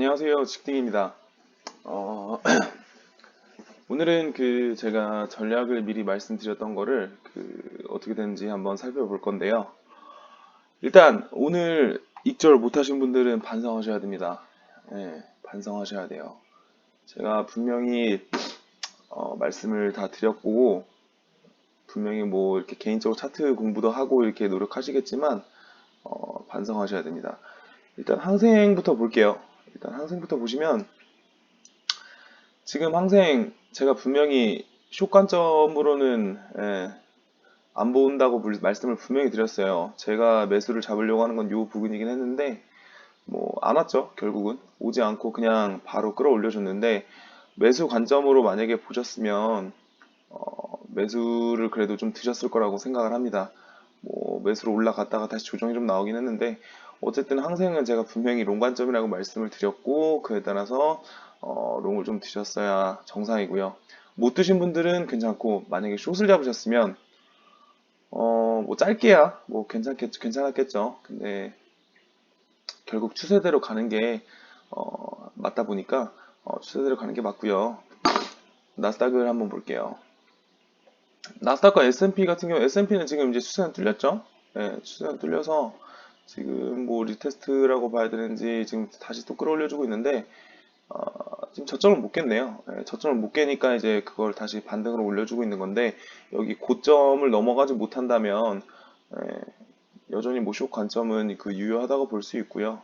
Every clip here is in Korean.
안녕하세요. 직딩입니다. 어, 오늘은 그 제가 전략을 미리 말씀드렸던 거를 그 어떻게 되는지 한번 살펴볼 건데요. 일단 오늘 익절 못하신 분들은 반성하셔야 됩니다. 예, 반성하셔야 돼요. 제가 분명히 어, 말씀을 다 드렸고 분명히 뭐 이렇게 개인적으로 차트 공부도 하고 이렇게 노력하시겠지만 어, 반성하셔야 됩니다. 일단 항생부터 볼게요. 일단 항생부터 보시면 지금 항생 제가 분명히 숏 관점으로는 예, 안 본다고 불- 말씀을 분명히 드렸어요. 제가 매수를 잡으려고 하는 건이 부분이긴 했는데 뭐 안 왔죠. 결국은 오지 않고 그냥 바로 끌어올려 줬는데 매수 관점으로 만약에 보셨으면 어, 매수를 그래도 좀 드셨을 거라고 생각을 합니다. 뭐 매수로 올라갔다가 다시 조정이 좀 나오긴 했는데 어쨌든 항생은 제가 분명히 롱 관점이라고 말씀을 드렸고 그에 따라서 어, 롱을 좀 드셨어야 정상이고요. 못 드신 분들은 괜찮고 만약에 숏을 잡으셨으면 어, 뭐 짧게야 뭐 괜찮겠 괜찮았겠죠. 근데 결국 추세대로 가는 게 어, 맞다 보니까 어, 추세대로 가는 게 맞고요. 나스닥을 한번 볼게요. 나스닥과 S&P 같은 경우 S&P는 지금 이제 추세는 뚫렸죠. 네, 추세는 뚫려서 지금 뭐 리테스트라고 봐야 되는지 지금 다시 또 끌어올려주고 있는데 어, 지금 저점을 못 깼네요. 예, 저점을 못 깨니까 이제 그걸 다시 반등으로 올려주고 있는 건데 여기 고점을 넘어가지 못한다면 예, 여전히 모쇼 관점은 그 유효하다고 볼 수 있고요.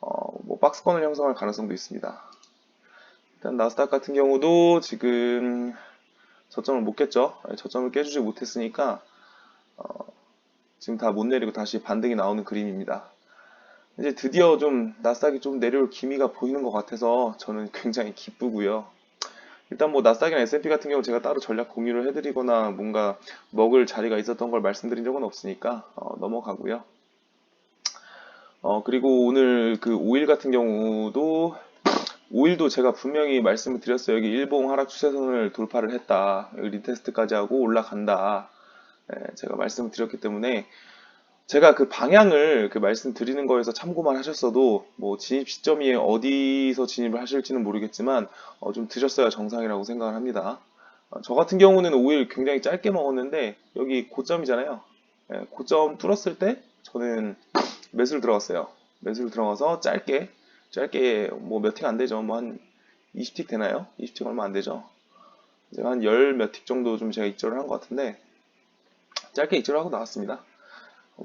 어, 뭐 박스권을 형성할 가능성도 있습니다. 일단 나스닥 같은 경우도 지금 저점을 못 깼죠. 예, 저점을 깨주지 못했으니까 어, 지금 다 못 내리고 다시 반등이 나오는 그림입니다. 이제 드디어 좀 나스닥이 좀 내려올 기미가 보이는 것 같아서 저는 굉장히 기쁘고요. 일단 뭐 나스닥이나 S&P 같은 경우 제가 따로 전략 공유를 해드리거나 뭔가 먹을 자리가 있었던 걸 말씀드린 적은 없으니까 어, 넘어가고요. 어, 그리고 오늘 그 오일 같은 경우도 오일도 제가 분명히 말씀을 드렸어요. 여기 일봉 하락 추세선을 돌파를 했다. 리테스트까지 하고 올라간다. 예, 제가 말씀을 드렸기 때문에 제가 그 방향을 그 말씀드리는 거에서 참고만 하셨어도 뭐 진입 시점이 어디서 진입을 하실지는 모르겠지만 어, 좀 드셨어야 정상이라고 생각을 합니다. 어, 저 같은 경우는 오일 굉장히 짧게 먹었는데 여기 고점이잖아요. 예, 고점 뚫었을 때 저는 매수를 들어갔어요. 매수를 들어가서 짧게 짧게 뭐 몇 틱 안 되죠. 뭐 한 20틱 되나요? 20틱 얼마 안 되죠. 제가 한 열 몇 틱 정도 좀 제가 입절을 한 것 같은데 짧게 입절을 하고 나왔습니다.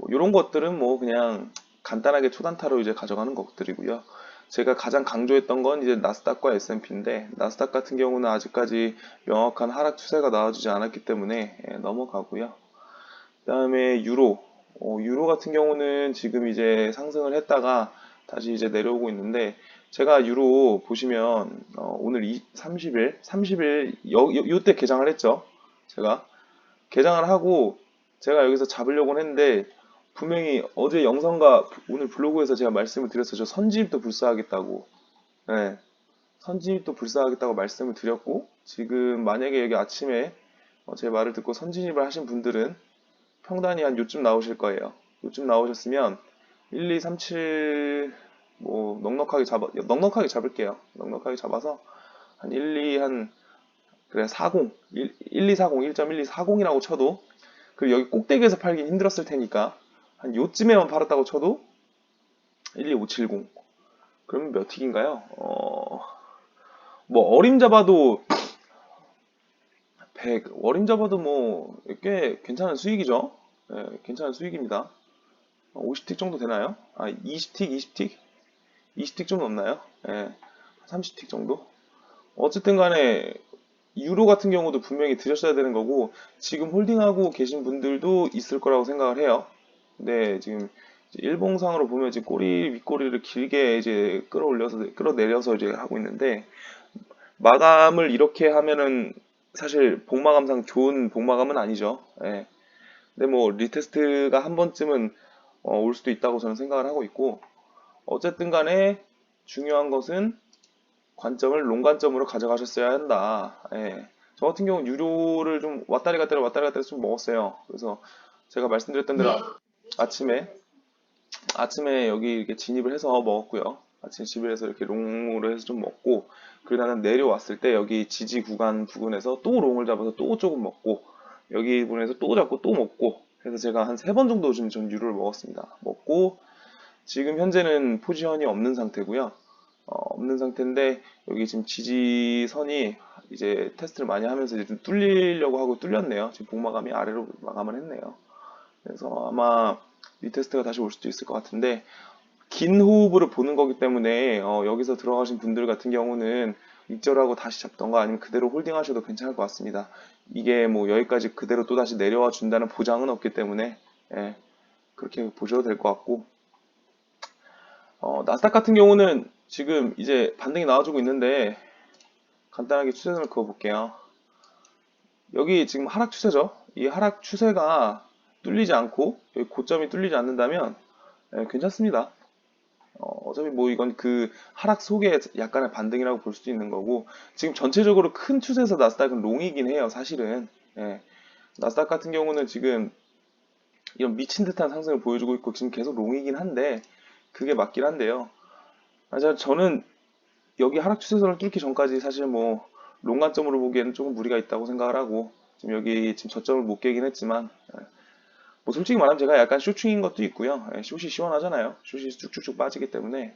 이런 것들은 뭐 그냥 간단하게 초단타로 이제 가져가는 것들이고요. 제가 가장 강조했던 건 이제 나스닥과 S&P인데 나스닥 같은 경우는 아직까지 명확한 하락 추세가 나와주지 않았기 때문에 예, 넘어가고요. 그 다음에 유로, 어, 유로 같은 경우는 지금 이제 상승을 했다가 다시 이제 내려오고 있는데 제가 유로 보시면 어, 오늘 20, 30일, 30일 요, 요, 요때 개장을 했죠. 제가 개장을 하고 제가 여기서 잡으려고 했는데 분명히 어제 영상과 오늘 블로그에서 제가 말씀을 드렸어요. 저 선진입도 불사하겠다고. 네. 선진입도 불사하겠다고 말씀을 드렸고, 지금 만약에 여기 아침에 어, 제 말을 듣고 선진입을 하신 분들은 평단이 한 요쯤 나오실 거예요. 요쯤 나오셨으면 1, 2, 3, 7, 뭐, 넉넉하게 잡아, 넉넉하게 잡을게요. 넉넉하게 잡아서 한 1, 2, 한, 그래, 40, 1, 1 2, 40, 1.1240이라고 쳐도, 그리고 여기 꼭대기에서 팔긴 힘들었을 테니까, 한 요쯤에만 팔았다고 쳐도 12570 그러면 몇 틱인가요? 어, 뭐 어림 잡아도 100 어림 잡아도 뭐 꽤 괜찮은 수익이죠. 예, 괜찮은 수익입니다. 50틱 정도 되나요? 아 20틱 20틱 20틱 좀 넘나요? 예, 30틱 정도? 어쨌든 간에 유로 같은 경우도 분명히 드셨어야 되는 거고 지금 홀딩하고 계신 분들도 있을 거라고 생각을 해요. 네, 지금 일봉상으로 보면 이제 꼬리 윗꼬리를 길게 이제 끌어올려서 끌어내려서 이제 하고 있는데 마감을 이렇게 하면은 사실 복마감상 좋은 복마감은 아니죠. 예. 근데 뭐 리테스트가 한 번쯤은 어, 올 수도 있다고 저는 생각을 하고 있고 어쨌든 간에 중요한 것은 관점을 롱 관점으로 가져가셨어야 한다. 예. 저 같은 경우는 유료를 좀 왔다리 갔다리 왔다리 갔다리 좀 먹었어요. 그래서 제가 말씀드렸던 대로 아침에 아침에 여기 이렇게 진입을 해서 먹었고요. 아침 집에서 이렇게 롱으로 해서 좀 먹고 그리고 나는 내려왔을 때 여기 지지 구간 부근에서 또 롱을 잡아서 또 조금 먹고 여기 부분에서 또 잡고 또 먹고 해서 제가 한 세 번 정도 지금 전 유로를 먹었습니다. 먹고 지금 현재는 포지션이 없는 상태고요. 어, 없는 상태인데 여기 지금 지지선이 이제 테스트를 많이 하면서 이제 좀 뚫리려고 하고 뚫렸네요. 지금 복마감이 아래로 마감을 했네요. 그래서 아마 리테스트가 다시 올 수도 있을 것 같은데 긴 호흡으로 보는 거기 때문에 어, 여기서 들어가신 분들 같은 경우는 익절하고 다시 잡던가 아니면 그대로 홀딩 하셔도 괜찮을 것 같습니다. 이게 뭐 여기까지 그대로 또 다시 내려와 준다는 보장은 없기 때문에 예, 그렇게 보셔도 될 것 같고 어, 나스닥 같은 경우는 지금 이제 반등이 나와주고 있는데 간단하게 추세선을 그어볼게요. 여기 지금 하락 추세죠. 이 하락 추세가 뚫리지 않고 여기 고점이 뚫리지 않는다면 예, 괜찮습니다. 어, 어차피 뭐 이건 그 하락 속에 약간의 반등이라고 볼 수도 있는 거고 지금 전체적으로 큰 추세에서 나스닥은 롱이긴 해요 사실은 예. 나스닥 같은 경우는 지금 이런 미친 듯한 상승을 보여주고 있고 지금 계속 롱이긴 한데 그게 맞긴 한데요 아, 자, 저는 여기 하락 추세선을 뚫기 전까지 사실 뭐 롱 관점으로 보기에는 조금 무리가 있다고 생각을 하고 지금 여기 지금 저점을 못 깨긴 했지만 예. 뭐 솔직히 말하면 제가 약간 쇼충인 것도 있고요. 예, 숏이 시원하잖아요. 숏이 쭉쭉쭉 빠지기 때문에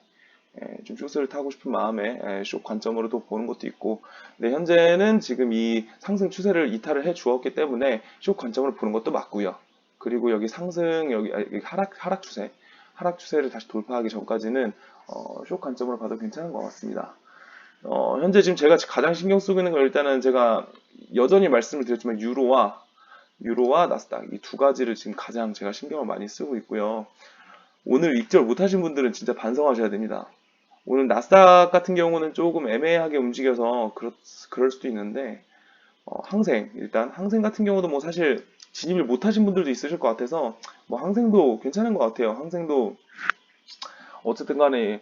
예, 좀 숏을 타고 싶은 마음에 예, 숏 관점으로 도 보는 것도 있고 근데 현재는 지금 이 상승 추세를 이탈을 해 주었기 때문에 숏 관점으로 보는 것도 맞고요. 그리고 여기 상승 여기 아, 여기 하락 하락 추세 하락 추세를 다시 돌파하기 전까지는 어, 숏 관점으로 봐도 괜찮은 것 같습니다. 어, 현재 지금 제가 가장 신경 쓰고 있는 건 일단은 제가 여전히 말씀을 드렸지만 유로와 유로와 나스닥 이 두 가지를 지금 가장 제가 신경을 많이 쓰고 있고요. 오늘 익절 못하신 분들은 진짜 반성하셔야 됩니다. 오늘 나스닥 같은 경우는 조금 애매하게 움직여서 그렇, 그럴 수도 있는데 어, 항생 일단 항생 같은 경우도 뭐 사실 진입을 못하신 분들도 있으실 것 같아서 뭐 항생도 괜찮은 것 같아요. 항생도 어쨌든 간에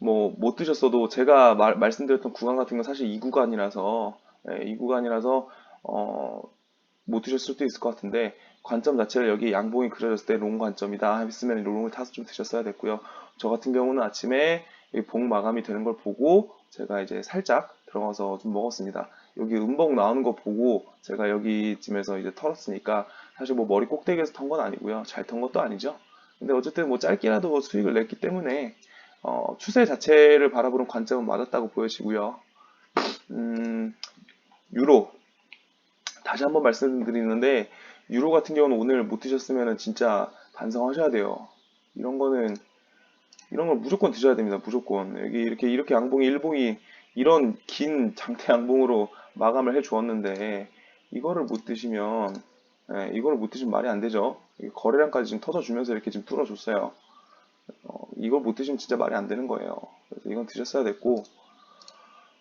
뭐 못 드셨어도 제가 말, 말씀드렸던 구간 같은 건 사실 이 구간이라서 예, 이 구간이라서 어, 못 드셨을 수도 있을 것 같은데 관점 자체를 여기 양봉이 그려졌을 때 롱 관점이다 했으면 롱을 타서 좀 드셨어야 됐고요. 저 같은 경우는 아침에 봉 마감이 되는 걸 보고 제가 이제 살짝 들어가서 좀 먹었습니다. 여기 음봉 나오는 거 보고 제가 여기쯤에서 이제 털었으니까 사실 뭐 머리 꼭대기에서 턴 건 아니고요. 잘 턴 것도 아니죠. 근데 어쨌든 뭐 짧게라도 수익을 냈기 때문에 어, 추세 자체를 바라보는 관점은 맞았다고 보여지고요. 음, 유로 다시 한번 말씀드리는데 유로 같은 경우는 오늘 못 드셨으면 진짜 반성하셔야 돼요. 이런 거는 이런 걸 무조건 드셔야 됩니다. 무조건 여기 이렇게 이렇게 양봉이 일봉이 이런 긴 장대 양봉으로 마감을 해 주었는데 이거를 못 드시면 예, 이거를 못 드시면 말이 안 되죠. 거래량까지 지금 터져주면서 이렇게 지금 뚫어줬어요. 어, 이걸 못 드시면 진짜 말이 안 되는 거예요. 그래서 이건 드셨어야 됐고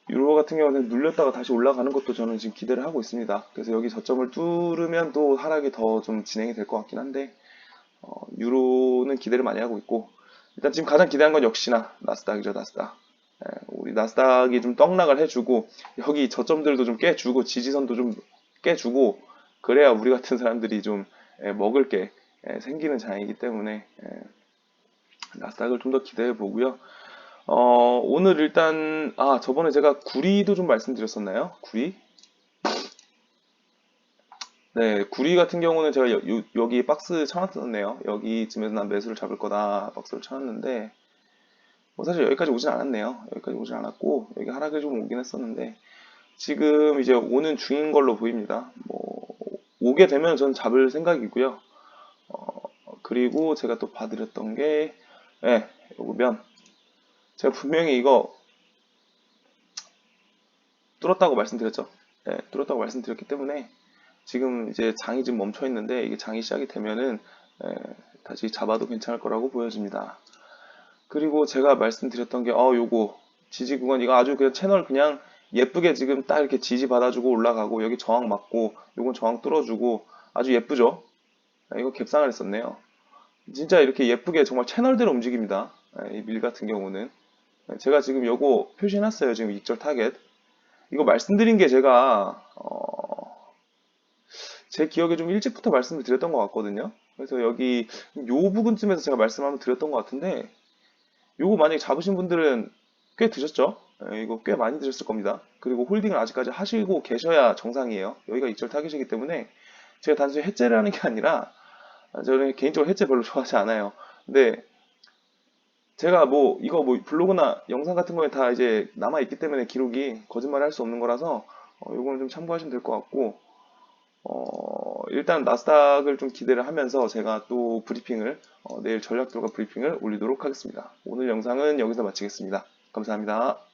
유로 같은 경우는 눌렸다가 다시 올라가는 것도 저는 지금 기대를 하고 있습니다. 그래서 여기 저점을 뚫으면 또 하락이 더 좀 진행이 될 것 같긴 한데 어, 유로는 기대를 많이 하고 있고 일단 지금 가장 기대한 건 역시나 나스닥이죠 나스닥. 예, 우리 나스닥이 좀 떡락을 해주고 여기 저점들도 좀 깨주고 지지선도 좀 깨주고 그래야 우리 같은 사람들이 좀 예, 먹을 게 예, 생기는 장이기 때문에 예, 나스닥을 좀 더 기대해 보고요. 어, 오늘 일단, 아, 저번에 제가 구리도 좀 말씀드렸었나요? 구리? 네, 구리 같은 경우는 제가 여, 기 박스 쳐놨었네요. 여기쯤에서 난 매수를 잡을 거다 박스를 쳐놨는데, 뭐 사실 여기까지 오진 않았네요. 여기까지 오진 않았고, 여기 하락을 좀 오긴 했었는데, 지금 이제 오는 중인 걸로 보입니다. 뭐, 오게 되면 저는 잡을 생각이고요. 어, 그리고 제가 또 봐드렸던 게, 예, 네, 요거 면. 제가 분명히 이거 뚫었다고 말씀드렸죠. 네, 뚫었다고 말씀드렸기 때문에 지금 이제 장이 지금 멈춰 있는데 이게 장이 시작이 되면은 네, 다시 잡아도 괜찮을 거라고 보여집니다. 그리고 제가 말씀드렸던 게 어 요거 지지 구간 이거 아주 그냥 채널 그냥 예쁘게 지금 딱 이렇게 지지 받아주고 올라가고 여기 저항 맞고 요건 저항 뚫어주고 아주 예쁘죠? 네, 이거 갭상을 했었네요. 진짜 이렇게 예쁘게 정말 채널대로 움직입니다. 네, 이밀 같은 경우는 제가 지금 요거 표시해놨어요. 지금 익절 타겟. 이거 말씀드린 게 제가 어, 제 기억에 좀 일찍부터 말씀을 드렸던 것 같거든요. 그래서 여기 요 부분쯤에서 제가 말씀 한번 드렸던 것 같은데 요거 만약에 잡으신 분들은 꽤 드셨죠? 예, 이거 꽤 많이 드셨을 겁니다. 그리고 홀딩을 아직까지 하시고 계셔야 정상이에요. 여기가 이절 타겟이기 때문에 제가 단순히 해제를 하는 게 아니라 아, 저는 개인적으로 해제 별로 좋아하지 않아요. 근데 제가 뭐 이거 뭐 블로그나 영상 같은 거에 다 이제 남아 있기 때문에 기록이 거짓말 할 수 없는 거라서 어, 요거는 좀 참고하시면 될 것 같고 어, 일단 나스닥을 좀 기대를 하면서 제가 또 브리핑을 어, 내일 전략 들어가 브리핑을 올리도록 하겠습니다. 오늘 영상은 여기서 마치겠습니다. 감사합니다.